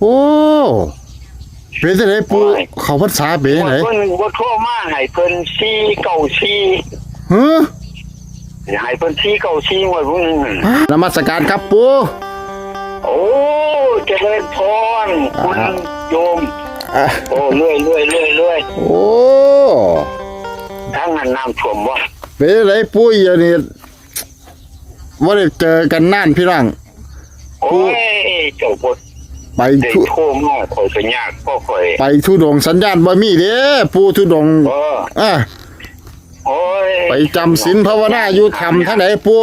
โอ้เป็นจังไดปูโอ้ย เขาพรรษาเป็นจังไดเพิ่นบ่โทรมาให้เพิ่นซี่เก้าซี่ฮะให้เพิ่นซี่เก้าซี่ไว้พวกนึงนั่นนมัสการครับปู โอ้เจริญพรคุณอ่าโยม อะ โอ้เรื่อยเรื่อยเรื่อยเรื่อยโอ้ทั้งนั้นน้ำท่วมบ่เป็นจังไดปูเดี๋ยวนี้บ่ได้เจอกันนานพี่น้อง โอ้ยเจ้าบ่ ไปได้ทุโทรมาข่อยก็ยากพ่อข่อยไปทุดงค์สัญญาณบ่มีเด้ปูทุดงค์เอออะโอ้ยไปจำศีลภาวนาอยู่ทำทั้งไหนปู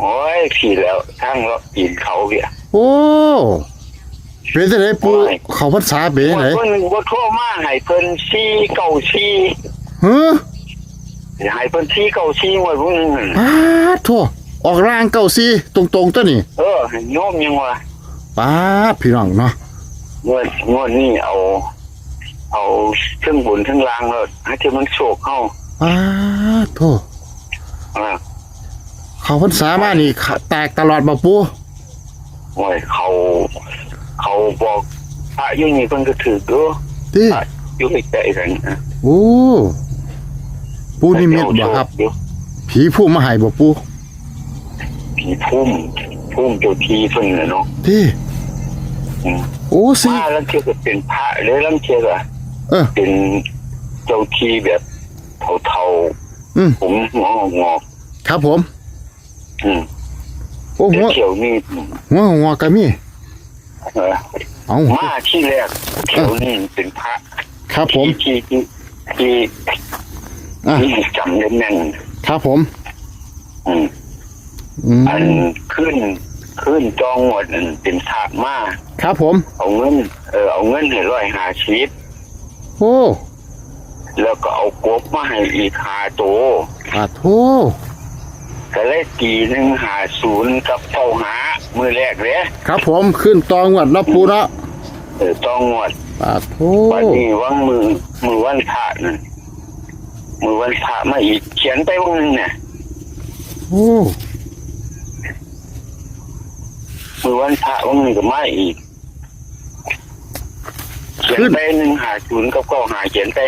โอ้ยขี่แล้วทั้งเลาะปีนเขาเบี้ยโอ้เป็นจังไดปูโอ้ยเขาพรรษาเป็นจังไดเพิ่นบ่โทรมาให้เพิ่นซี่เก้าซี่ฮะให้เพิ่นซี่เก้าซี่ไว้พวกนึงนั่นป้าดโทออกร่างเก้าซีตรงๆตัวนี้เออโยมยังว่า ป้าดพี่น้องเนาะงวดงวดนี้เอา เอาเครื่องบุญเครื่องรางแล้วให้ที่มันโศกเข้าป้าดโทอ่าเขาพรรษามานี่ขะแตกตลอดบ่ปูโอ้ยเขา เขาบอกพระอยุ่นี่เพิ่นก็ถือดูติพระอยุ่งใจกันนะโอ้ปูนิมิตบ่ครับ เดี๋ยวผีผู้มาให้บ่ปูผีพุ่มพุ่มเจ้าทีเพิ่นน่ะเนาะติ อืมโอ้สิมาแล้วเทียก็เป็นพระเลยแล้วเทียก็เออ เป็นเจ้าทีแบบเทาอืมๆผมงอกงอกครับผม ๆอืมโอ้หัวเขียวนี่หัวหัวก็มีเออเอามาที่แรกเขียวนี่เป็นพระครับผม ที่ที่ที่อะ ที่จำได้แม่นครับผม อืม อืมอันขึ้น ขึ้นจองหมดนั่นเป็นถามาครับผม เอาเงินเออเอาเงินให้ร้อยหาชีวิตโอ้แล้วก็เอากบมาให้อีกหาโตวอาโทก็เลยตีหนึ่งหาศูนย์กับเป้าหามือแรกเลยครับผมขึ้นตองวัดเนาะปูเนาะเออต้องหมดอาโทวันนี้ว่างมือมือวันพระนั่นมือวันพระมาอีกเขียนไปวันนึงเนี่ยโอ้ มือวันพระวันนึงก็มาอีกเขียนไปหนึ่งหาศูนย์กับเก้าหาเขียนไป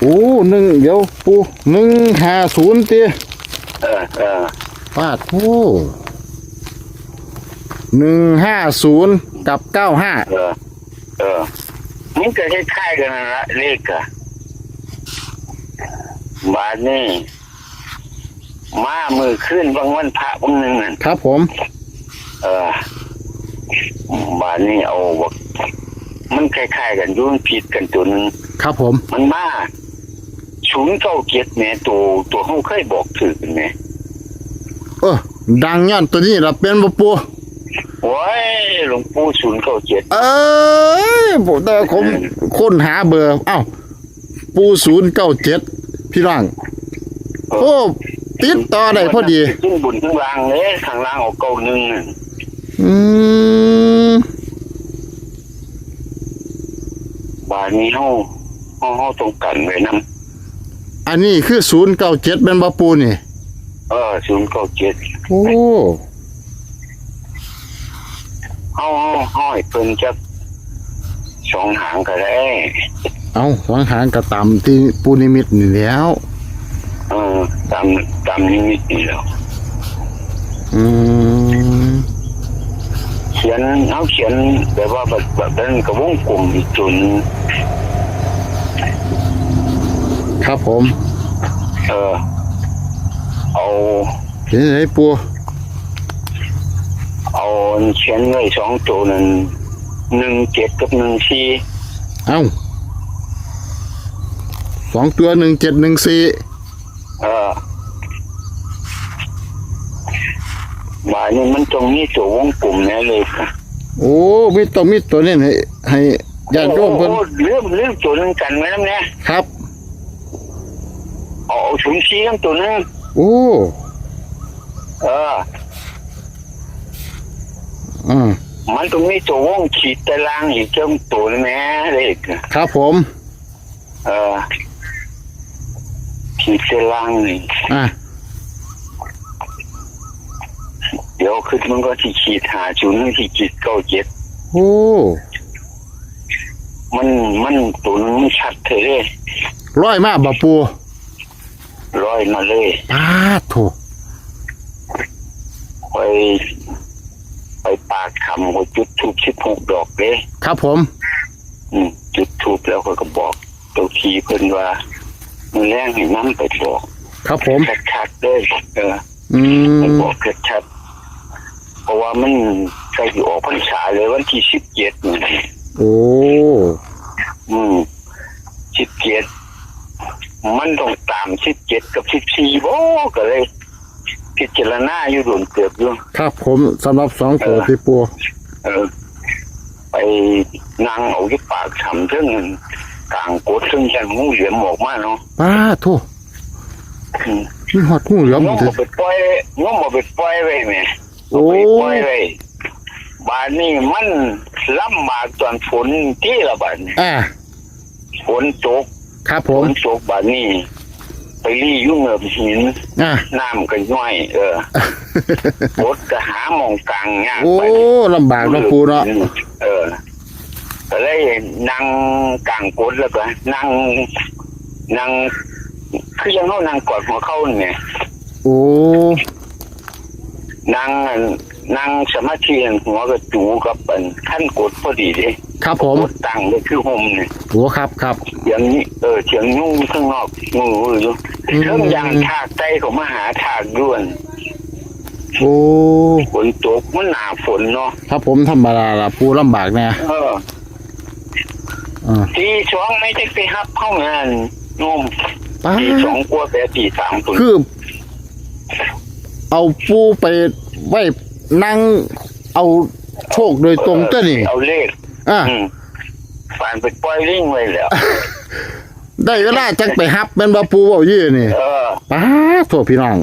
โอ้หนึ่งเดี๋ยวปูหนึ่งห้าศูนย์ตีเออเออปาดโอ้หนึ่งห้าศูนย์กับเก้าห้าเออ เออมันก็คล้ายๆกันนั่นละเลขอะบาทนี่มามือขึ้นบางวันพระบางหนึ่งนั่นครับผม เออ บาทนี่เอาบอกมันคล้ายๆกันอยุ่มันผิดกันตัวหนึงครับผม มันมาศูนย์เก้าเกียรติแหม่ตัวตัวเขาเคยบอกถือกันไหมเออดังย้อนตัวนี้เราเป็นบ่ปูโอ้ยหลวงปู่ศูนย์เก้าเกียรติ เอ้ยผมแต่ว่าผมค้นหาเบอร์ เอ้า ปูศูนย์เก้าเจ็ดพี่ร่างโอ้ติดต่อได้พอดี ขึ้นบุญข้างล่างเลยข้างล่างออกเก้าหนึ่งน่ะอืม บาทนี้เฮาเฮาเฮาต้องกันไว้นํอันนี้คือศูนย์เก้าเจ็ดเป็นบ่ปูนี่ เออศูนย์เก้าเจ็ดโอ้เฮาเฮาเฮาให้เพิ่นจักสองหางก็ได้เอาสองหางกระตำที่ปูนิมิตนี่แหล้ว เออตามตามนิมิตนี่แหล้ว อืม เขียนเอาเขียนแบบว่าแบบแบบนั้นก็วงกลมอีกจุดหนึ่งครับผมเออเอาเห็นไหนปูเอาเขียนไว้สองตัวนั้นหนึ่งเจ็ดกับหนึ่งสี่เอ้าสองตัวหนึ่งเจ็ดหนึ่งสี่เออ หมายนี้มันตรงนี้ตัววงกลมแน่เลยค่ะโอ้มีตัวมีตัวนี้ให้ให้ญาติโยมเพิ่นโอ้เรื่องเรื่องตัวหนึงกันไว้แล้วเนี่ยครับเอาเอาถุงชี้ทั้งตัวหนึงโอ้เอออืมมันตรงนี้ตัววงขีดตารางอีกเจ้าตัวนึงแม่เลยค่ะครับผม เออขีดตารางนี่อะ เดี๋ยวคือมันก็ที่ขีดหาจุนที่ขีดเก้าเจ็ดโอ้มันมันตัวนึงมันชัดเลยเด้ร้อยมาบ่ปูร้อยมาเลยปาดโถไปไปปากคำก็จุดทูบสิบหกดอกเลยครับผม อืมจุดทูบแล้วเขาก็บอกตัวทีเพิ่นว่ามันแรงให้น้ำไปบอก ครับผมชัดๆเลยเอออืไปมบอกชัดๆเพ ราะว่ามันใกล้จะออกพรรษาเลยวันที่สิบเจ็ดนี่โอ้อืมสิบเจ็ดมันต้องตามสิบเจ็ดกับสิบสี่โบก็เลยพิจารณาอยู่โดนเกือบอยู่ครับผมสำหรับสองตัวที่ปูเออไปนั่งเอาที่ปากทำเรื่องกลางกดซึ่งยันงูเหลือมออกมาเนาะปาดโถอืมมีหอดงูเหลือมง้อสิมาไปปล่อยง้อมาไปปล่อยไว้แม่ โอ้ไปปล่อยไว้บานนี้มันลำบากตอนฝนที่ละบาดนี้อ่าฝนตกครับผฝมนตกบาดนี้ ไปรียุ่งเงิบหินอ่าน้ำก็ย่อย เออรถก็หาหมองกลางยากโอ้ไป ลำบากเนาะปูเนาะเออก็เลยนั่งกลางกดแล้วก็นั่งนั่งคือยังเขานั่งกอดหัวเข้าเนี่ยโอ้ นั่งนั่งสมาธิหัวก็จูกับอันขั้นกดพอดีเลยครับผมกดตั้งเลยคือห่มเนี่ยโอ้ครับครับเสียงนี้เออเสียงยุ่งข้างนอกงูอยู่อืมเครื่องยางถากใจของมาหาถากด้วนโอ้ฝนตกมันหนาฝนเนาะครับผมธรรมดาละปูลำบากแน่เอออ่าทีสองไม่ได้ไปฮับเข้างานนมปาตีสองดกลัวแต่ตีสามตุนคือ เอาปูไปไว้นั่งเอาโชคโดยตรงเจ้านี่ เอาเลขอ่า อืมฝานไปปล่อยลิงไว้แล้ว ได้เวลาจังไปฮับแม่นบ่ปูเว้ายี่นี่เออ ป้าดโทษพี่น้อง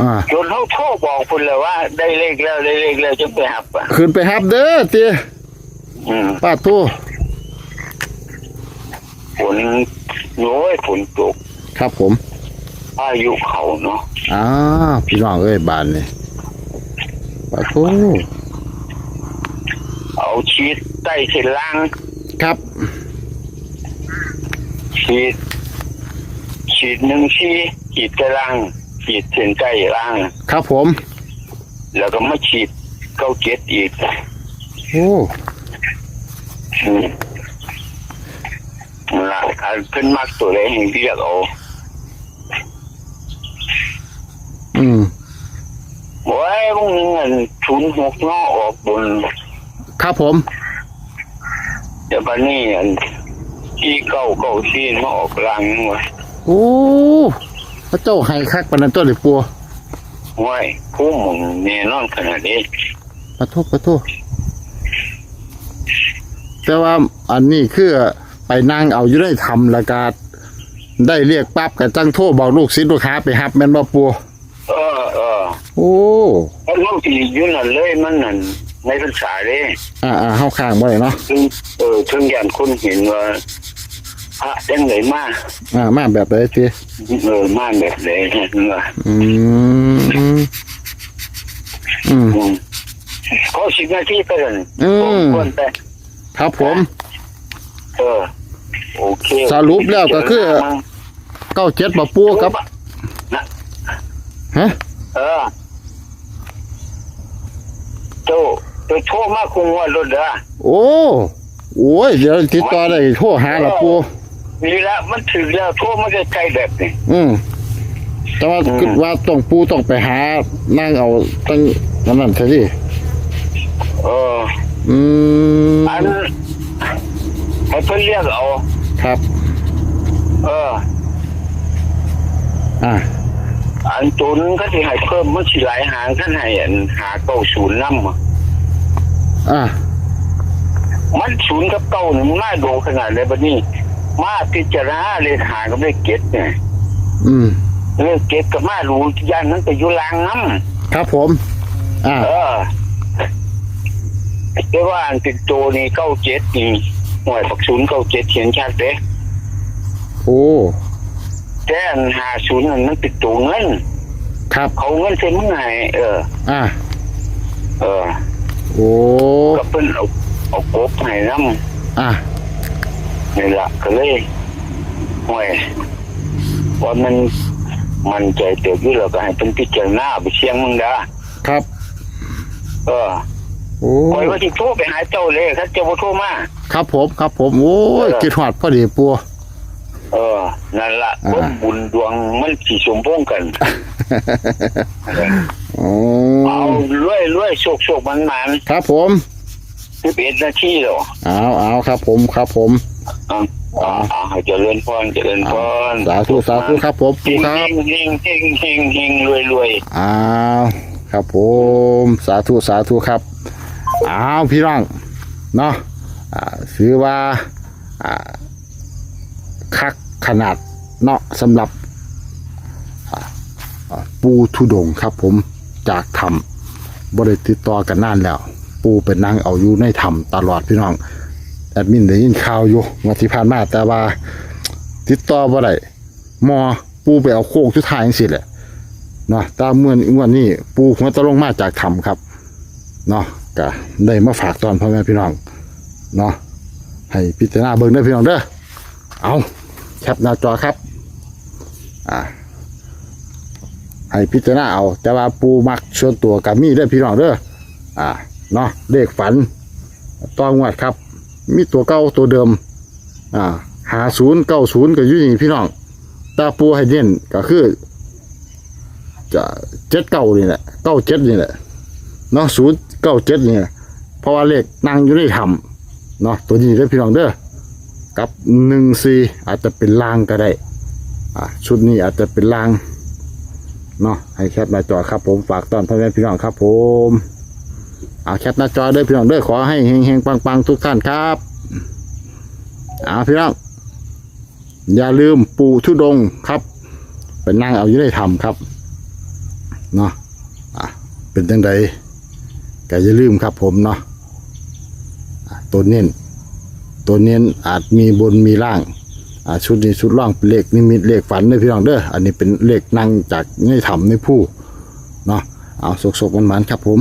อ่า จนเขาโทรบอกคุณเลยว่า ได้เลขแล้วได้เลขแล้วจะไปหับอะขึ้นไปฮับเด้อเตียอืมป้าโทษฝนโน้ยฝนตกครับผม พายุเขาเนาะอ้าพี่น้องเอ้ยบานนี่ป้าโทษเอาชีดใต้เส้นล่าง ครับ ฉีด ฉีดหนึ่งชีฉีดใต้ล่าง ฉีดเส้นใต้ล่าง ครับผม แล้วก็มาฉีดเก้าเจ็ดอีกโอ้อืมนั่นละอันขึ้นมากตัวเลยให้เรียกเอา อืมโอ้ยพวกนี้เงินทุนหกงอออกบนครับผม เดี๋ยวบันนี้อันที่เก้าเก้าซีนมาออกรังวะโอ้พระเจ้าให้คักปานนั้นตัวเลยปัวห้วยผู้หมุนแน่นอนขนาดนี้ป้าโทษป้าโทษแต่ว่าอันนี้คือไปนั่งเอาอยู่ได้ทำแล้วก็ได้เรียกปั๊บกับจังโทษบอกลูกศิษย์ลูกค้าไปฮับแม่นบ่ปัวเออเออ โอ้เพราะน้องที่อยุ่นั่นเลยมันนั่นในภาษาเลยอ่าอ่าเข้าข้างไว้เนาะซึ่งเออถึงยันคนเห็นว่าพระยังไหนมาอ่ามาแบบไหนทีเออมาแบบไหนเนี่ยว่าอืมอืมอืมขอสิบนาทีไปเลยอืมคนไปครับผม เออโอเค สรุปแล้วก็คือเก้าเจ็ดบ่ปัวกับนะฮะเออโต โตโทรมาคุงว่ารถเด้อโอ้โอ้ยเดี๋ยวติดต่อได้โทรหาละปัวนี่ละมันถึงแล้วโทรมาใกล้ๆแบบนี้อืมแต่ว่าอืมคิดว่าต้องปูต้องไปหานั่งเอาตั้งนั่นนั่นใช่ดิเอออืมอันให้เพิ่นเรียกเอาครับ เออ อ่าอันตุนก็สิให้เพิ่มมันสิหลายหางท่านให้อันหาเก้าศูนย์นำอะ อ่ามันศูนย์กับเก้านี่มันน่าดูขนาดเลยบัดนี้ มาพิจารณาเลขหากับเลขเจ็ดเนี่ยอืมเลขเจ็ดกับมารู้ย่านนั้นไปอยู่ลางน้ำครับผม อ่าเออแต่ว่าอันติดโตนี่เก้าเจ็ดนี่หน่วยปักศูนย์เก้าเจ็ดเขียนชัดเด้โอ้แต่อันหาศูนย์นั่นมันติดตัวเงิน ครับ เขาเงินเซ็นมึงไงเออ อ่า เออ โโอ้ก็เพิ่นเอาเอากบให้น้อะำนี่ละก็เลยห่วยว่ามันมันใจเติบอยู่แล้วก็ให้เป็นพิจารณาไปเชียงมึงดาครับ เออโอ้คอยว่าที่โทรไปหาเจ้าเลยถ้าเจ้าบ่โทรมา ครับผมครับผมโอ้ยเออคิดหอดพอดีปัว เออ นั่นละอ่าคนบุญดวงมันสิสมพงษ์กัน โอ้เอารวยรวยโชคโชคมันมันครับผมสิบเอ็ดนาทีแล้วเอาเอาครับผมครับผมอ่าอ่าอ่าให้เจริญพรเจริญพรสาธุสาธุครับผมเฮปูงครับเฮงเฮงเฮงเฮงรวยรวยอ้าวครับผมสาธุสาธุครับอ้าวพี่น้องเนาะอ่าถือว่าอ่าคักขนาดเนาะสำหรับอ่าอ่าปูทุดงค์ครับผม จากถ้ำบริติดต่อกันนานแล้ว ปูเป็นนางเอาอยู่ในถ้ำตลอดพี่น้องแอดมินได้ยินข่าวอยู่วันที่ผ่านมาแต่ว่า ติดต่อบ่ได้มอปูไปเอาโค้งสุดทายจังซี่แหละเนาะตามเมื่อนวันนี้ปูหัวตะลงมาจากถ้ำครับเนาะก็ได้มาฝากตอนพ่อแม่พี่น้องเนาะให้พิจารณาเบิ่งได้พี่น้องเด้อเอาแคปหน้าจอครับ อ่า ให้พิจารณาเอา แต่ว่าปูมักส่วนตัวกับมีได้อพี่น้องเด้ออ่าเนาะเลขฝันต้องงวดครับ มีตัวเก้าตัวเดิม อ่าหาศูนย์เก้าศูนย์ก็อยู่นี่พี่น้องตาปูให้เด่นก็คือ จะเจ็ดเก้านี่แหละเก้าเจ็ดนี่แหละเนาะศูนย์เก้าเจ็ดนี่แหละเพราะว่าเลขนั่งอยู่ในถ้ำเนาะตัวนี้ได้อพี่น้องเด้อกับหนึ่งสี่อาจจะเป็นลางก็ได้อ่าชุดนี้อาจจะเป็นลาง เนาะให้แคปหน้าจอครับผมฝากตอนพ่อแม่พี่น้องครับผมเอาแคปหน้าจอเด้อพี่น้องเด้อขอให้เฮงๆปังๆทุกท่านครับเอาพี่น้องอย่าลืมปู่ทุดงครับเป็นนั่งเอาอยู่ในถ้ำครับเนาะอะเป็นจังใดก็อย่าลืมครับผมเนาะตัวเน้นตัวเน้นอาจมีบนมีล่าง อ่าชุดนี้ชุดล่างเป็นเลขนิมิตเลขฝันเลยพี่น้องเด้ออันนี้เป็นเลขนั่งจากในถ้ำในผู้เนาะเอาสกๆมันๆครับผม